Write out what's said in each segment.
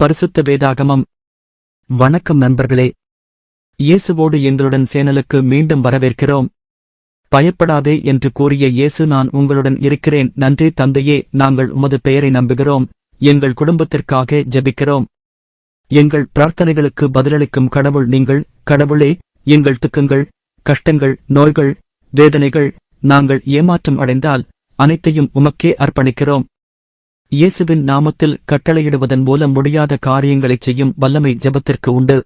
பரிசுத்த வேதாகமம். வணக்கம் நண்பர்களே. இயேசுவோடு எங்களுடன் சேனலுக்கு மீண்டும் வரவேற்கிறோம். பயப்படாதே என்று கூறிய இயேசு நான் உங்களுடன் இருக்கிறேன். நன்றி தந்தையே நாங்கள் உமது பெயரை நம்புகிறோம். எங்கள் குடும்பத்திற்காக ஜபிக்கிறோம். எங்கள் பிரார்த்தனைகளுக்கு பதிலளிக்கும் கடவுள் நீங்கள். கடவுளே எங்கள் துக்கங்கள் கஷ்டங்கள் நோய்கள் வேதனைகள் நாங்கள் ஏமாற்றம் அடைந்தால் அனைத்தையும் உமக்கே அர்ப்பணிக்கிறோம். இயேசுவின் நாமத்தில் கட்டளையிடுவதன் மூலம் முடியாத காரியங்களைச் செய்யும் வல்லமை ஜெபத்திற்கு உண்டு.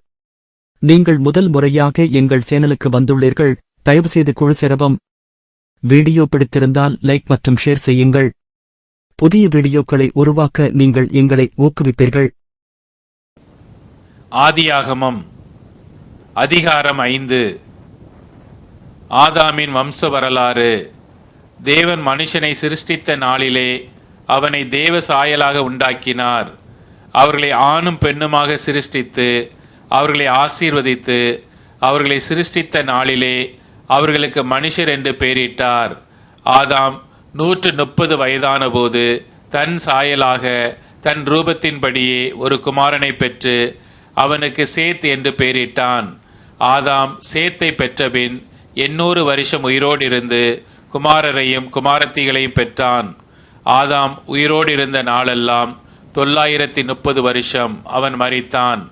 நீங்கள் முதல் முறையாக எங்கள் சேனலுக்கு வந்துள்ளீர்கள். தயவுசெய்து குழு சேரவும் வீடியோ பிடித்திருந்தால் லைக் மற்றும் ஷேர் செய்யுங்கள். புதிய வீடியோக்களை உருவாக்க நீங்கள் எங்களை ஊக்குவிப்பீர்கள். ஆதியாகமம் அதிகாரம் ஐந்து. ஆதாமின் வம்ச வரலாறு. தேவன் மனுஷனை சிருஷ்டித்த நாளிலே அவனை தேவ சாயலாக உண்டாக்கினார். அவர்களை ஆணும் பெண்ணுமாக சிருஷ்டித்து அவர்களை ஆசீர்வதித்து அவர்களை சிருஷ்டித்த நாளிலே அவர்களுக்கு மனுஷர் என்று பெயரிட்டார். ஆதாம் நூற்று முப்பது வயதான போது தன் சாயலாக தன் ரூபத்தின்படியே ஒரு குமாரனை பெற்று அவனுக்கு சேத் என்று பெயரிட்டான். ஆதாம் சேத்தை பெற்றபின் எண்ணூறு வருஷம் உயிரோடு இருந்து குமாரரையும் குமாரத்திகளையும் பெற்றான். ஆதாம் உயிரோடு இருந்த நாளெல்லாம் தொள்ளாயிரத்தி முப்பது வருஷம் அவன் மறித்தான்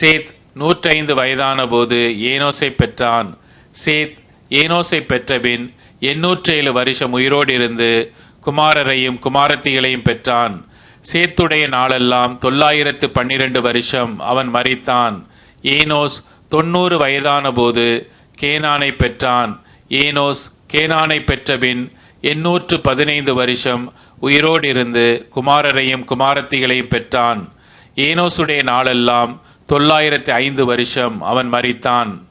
சேத் நூற்றைந்து வயதான போது ஏனோசை பெற்றான். சேத் ஏனோசை பெற்றபின் எண்ணூற்றேழு வருஷம் உயிரோடு இருந்து குமாரரையும் குமாரத்திகளையும் பெற்றான். சேத்துடைய நாளெல்லாம் தொள்ளாயிரத்து பன்னிரண்டு வருஷம் அவன் மறித்தான் ஏனோஸ் தொண்ணூறு வயதான போது கேனானை பெற்றான். ஏனோஸ் கேனானை பெற்றபின் எண்ணூற்று பதினைந்து வருஷம் உயிரோடு இருந்து குமாரரையும் குமாரத்திகளையும் பெற்றான். ஏனோசுடைய நாளெல்லாம் தொள்ளாயிரத்தி ஐந்து வருஷம் அவன் மறித்தான்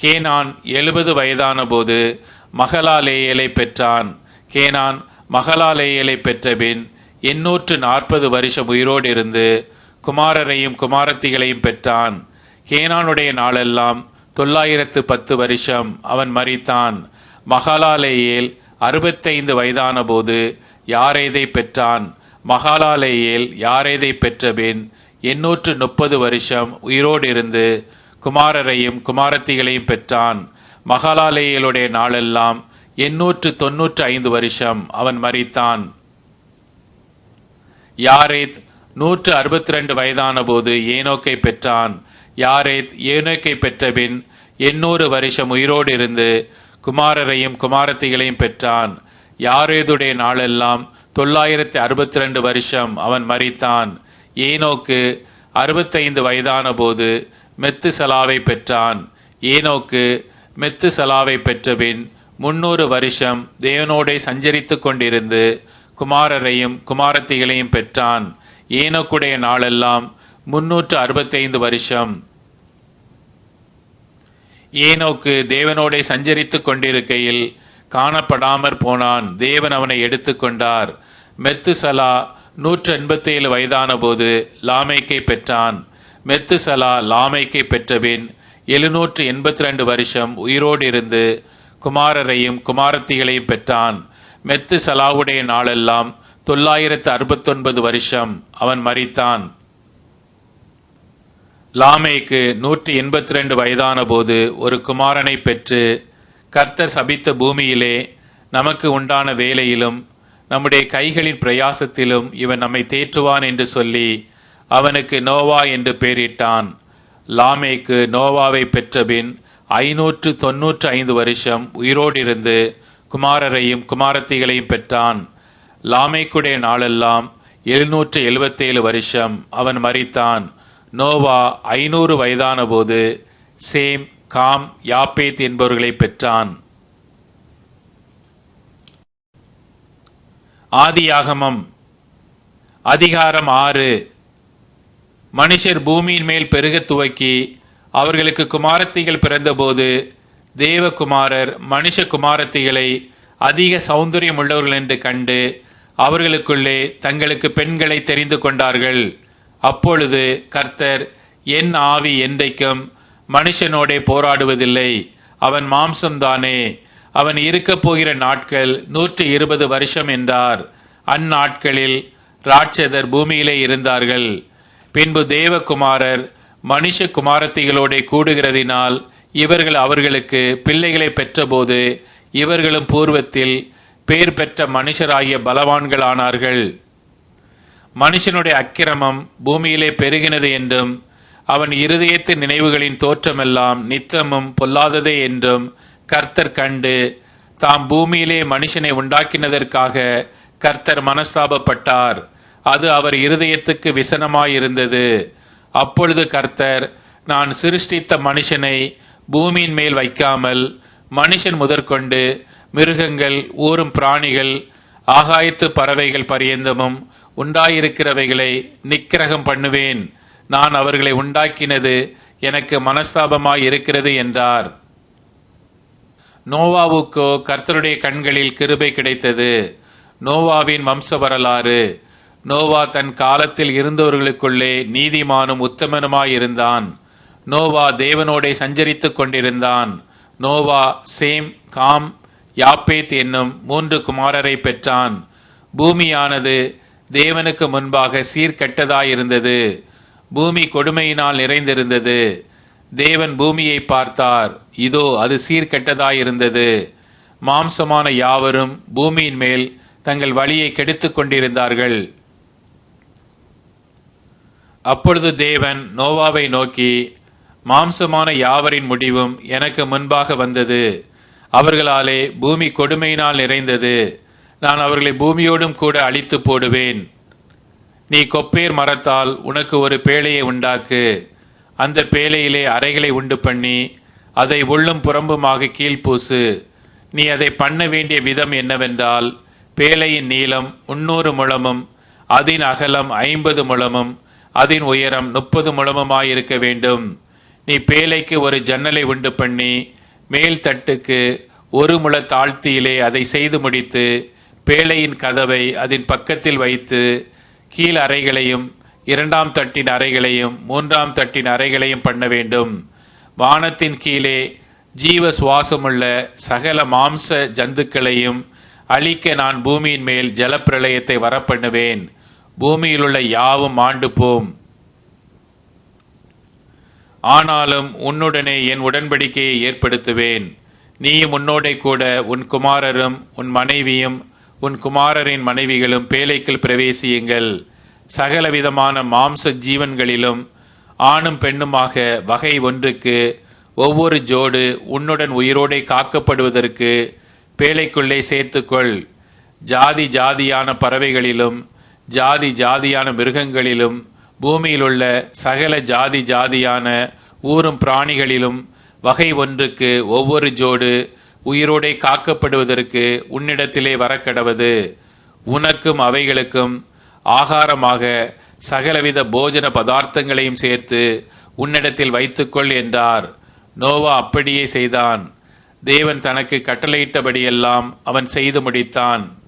கேனான் எழுபது வயதான போது மகலாலேயலை பெற்றான். கேனான் மகளாலேயலை பெற்றபின் எண்ணூற்று நாற்பது வருஷம் உயிரோடு இருந்து குமாரரையும் குமாரத்திகளையும் பெற்றான். கேனானுடைய நாளெல்லாம் தொள்ளாயிரத்து பத்து வருஷம் அவன் மறித்தான் மகாலாலேயேல் அறுபத்தைந்து வயதான போது யாரேதை பெற்றான்? மகாலாலேயேல் யாரேதை பெற்றபின் எண்ணூற்று முப்பது வருஷம் உயிரோடு இருந்து குமாரரையும் குமாரத்திகளையும் பெற்றான். மகாலாலேயலுடைய நாளெல்லாம் எண்ணூற்று தொன்னூற்று ஐந்து வருஷம் அவன் மறித்தான் யாரேத் நூற்று அறுபத்தி ரெண்டு வயதான போது ஏனோக்கை பெற்றான். யாரேத் ஏனோக்கை பெற்றபின் எண்ணூறு வருஷம் உயிரோடு இருந்து குமாரரையும் குமாரத்திகளையும் பெற்றான். யாரேதுடைய நாளெல்லாம் தொள்ளாயிரத்தி அறுபத்தி ரெண்டு வருஷம் அவன் மறித்தான் ஏனோக்கு அறுபத்தைந்து வயதான போது மெத்து சலாவை பெற்றான். ஏனோக்கு மெத்து சலாவை பெற்றபின் முன்னூறு வருஷம் தேவனோடே சஞ்சரித்து கொண்டிருந்து குமாரரையும் குமாரத்திகளையும் பெற்றான். ஏனோக்குடைய நாளெல்லாம் முன்னூற்று அறுபத்தைந்து வருஷம். ஏனோக்கு தேவனோடே சஞ்சரித்துக் கொண்டிருக்கையில் காணப்படாமற் போனான். தேவன் அவனை எடுத்துக்கொண்டார் மெத்துசலா நூற்று எண்பத்தி ஏழு வயதான போது லாமைக்கை பெற்றான். மெத்துசலா லாமைக்கை பெற்றபின் எழுநூற்று எண்பத்தி ரெண்டு வருஷம் உயிரோடு இருந்து குமாரரையும் குமாரத்திகளையும் பெற்றான். மெத்து சலாவுடைய நாளெல்லாம் தொள்ளாயிரத்து அறுபத்தொன்பது வருஷம் அவன் மறித்தான் லாமேக்கு நூற்றி எண்பத்தி ரெண்டு வயதான போது ஒரு குமாரனை பெற்று கர்த்தர் சபித்த பூமியிலே நமக்கு உண்டான வேலையிலும் நம்முடைய கைகளின் பிரயாசத்திலும் இவன் நம்மை தேற்றுவான் என்று சொல்லி அவனுக்கு நோவா என்று பெயரிட்டான். லாமேக்கு நோவாவை பெற்றபின் ஐநூற்று தொன்னூற்று ஐந்து வருஷம் உயிரோடிருந்து குமாரரையும் குமாரத்திகளையும் பெற்றான். லாமேக்குடைய நாளெல்லாம் எழுநூற்று எழுபத்தேழு வருஷம் அவன் மறித்தான் நோவா ஐநூறு வயதான போது சேம் காம் யாப்பேத் என்பவர்களை பெற்றான். ஆதியாகமம் அதிகாரம் ஆறு. மனுஷர் பூமியின் மேல் பெருக துவக்கி அவர்களுக்கு குமாரத்திகள் பிறந்தபோது தேவகுமாரர் மனுஷ குமாரத்திகளை அதிக சௌந்தரியம் உள்ளவர்கள் என்று கண்டு அவர்களுக்குள்ளே தங்களுக்கு பெண்களை தெரிந்து கொண்டார்கள். அப்பொழுது கர்த்தர் என் ஆவி என்றைக்கும் மனுஷனோடே போராடுவதில்லை. அவன் மாம்சம்தானே. அவன் இருக்கப் போகிற நாட்கள் நூற்றி இருபது வருஷம் என்றார். அந்நாட்களில் ராட்சதர் பூமியிலே இருந்தார்கள். பின்பு தேவகுமாரர் மனுஷ குமாரத்திகளோட கூடுகிறதினால் இவர்கள் அவர்களுக்கு பிள்ளைகளை பெற்றபோது இவர்களும் பூர்வத்தில் பேர் பெற்ற மனுஷராகிய பலவான்களானார்கள். மனுஷனுடைய அக்கிரமம் பூமியிலே பெருகினது என்றும் அவன் இருதயத்தின் நினைவுகளின் தோற்றமெல்லாம் நித்தமும் பொல்லாததே என்றும் கர்த்தர் கண்டு தாம் பூமியிலே மனுஷனை உண்டாக்கினதற்காக கர்த்தர் மனஸ்தாபப்பட்டார். அது அவர் இருதயத்துக்கு விசனமாயிருந்தது. அப்பொழுது கர்த்தர் நான் சிருஷ்டித்த மனுஷனை பூமியின் மேல் வைக்காமல் மனுஷன் முதற்கொண்டு மிருகங்கள் ஊறும் பிராணிகள் ஆகாயத்து பறவைகள் பரியந்தமும் உண்டாயிருக்கிறவைகளை நிக்கிரகம் பண்ணுவேன். நான் அவர்களை உண்டாக்கினது எனக்கு மனஸ்தாபமாய் இருக்கிறது என்றார். நோவாவுக்கோ கர்த்தருடைய கண்களில் கிருபை கிடைத்தது. நோவாவின் வம்ச வரலாறு. நோவா தன் காலத்தில் இருந்தவர்களுக்குள்ளே நீதிமானும் உத்தமனுமாயிருந்தான் நோவா தேவனோடே சஞ்சரித்துக் கொண்டிருந்தான். நோவா சேம் காம் யாப்பேத் என்னும் மூன்று குமாரரை பெற்றான். பூமியானது தேவனுக்கு முன்பாக சீர்கெட்டதாயிருந்தது. பூமி கொடுமையினால் நிறைந்திருந்தது. தேவன் பூமியை பார்த்தார். இதோ அது சீர்கெட்டதாயிருந்தது. மாம்சமான யாவரும் பூமியின் மேல் தங்கள் வழியை கெடுத்து கொண்டிருந்தார்கள். அப்பொழுது தேவன் நோவாவை நோக்கி மாம்சமான யாவரின் முடிவும் எனக்கு முன்பாக வந்தது. அவர்களாலே பூமி கொடுமையினால் நிறைந்தது. நான் அவர்களை பூமியோடும் கூட அழித்து போடுவேன். நீ கொப்பேர் மரத்தால் உனக்கு ஒரு பேழையை உண்டாக்கு. அந்த பேழையிலே அறைகளை உண்டு பண்ணி அதை உள்ளும் புறம்புமாக கீழ்பூசு நீ அதை பண்ண வேண்டிய விதம் என்னவென்றால் பேழையின் நீளம் முன்னூறு முழமும் அதன் அகலம் ஐம்பது முழமும் அதன் உயரம் முப்பது முழமுமாயிருக்க வேண்டும். நீ பேழைக்கு ஒரு ஜன்னலை உண்டு பண்ணி மேல் தட்டுக்கு ஒரு முழ தாழ்த்தியிலே அதை செய்து முடித்து பேழையின் கதவை அதன் பக்கத்தில் வைத்து கீழ் அறைகளையும் இரண்டாம் தட்டின் அறைகளையும் மூன்றாம் தட்டின் அறைகளையும் பண்ண வேண்டும். வானத்தின் கீழே ஜீவ சுவாசமுள்ள சகல மாம்ச ஜந்துக்களையும் அழிக்க நான் பூமியின் மேல் ஜலப்பிரளயத்தை வரப்பண்ணுவேன். பூமியிலுள்ள யாவும் ஆண்டு போம் ஆனாலும் உன்னுடனே என் உடன்படிக்கையை ஏற்படுத்துவேன். நீயும் உன்னோடே கூட உன் குமாரரும் உன் மனைவியும் உன் குமாரரின் மனைவிகளும் பேழைக்குள் பிரவேசியுங்கள். சகலவிதமான மாம்ச ஜீவன்களிலும் ஆணும் பெண்ணுமாக வகை ஒன்றுக்கு ஒவ்வொரு ஜோடு உன்னுடன் உயிரோடே காக்கப்படுவதற்கு பேழைக்குள்ளே சேர்த்துக்கொள். ஜாதி ஜாதியான பறவைகளிலும் ஜாதி ஜாதியான மிருகங்களிலும் பூமியிலுள்ள சகல ஜாதி ஜாதியான ஊரும் பிராணிகளிலும் வகை ஒன்றுக்கு ஒவ்வொரு ஜோடு உயிரோடே காக்கப்படுவதற்கு உன்னிடத்திலே வரக்கடவது. உனக்கும் அவைகளுக்கும் ஆகாரமாக சகலவித போஜன பதார்த்தங்களையும் சேர்த்து உன்னிடத்தில் வைத்துக்கொள் என்றார். நோவா அப்படியே செய்தான். தேவன் தனக்கு கட்டளையிட்டபடியெல்லாம் அவன் செய்து முடித்தான்.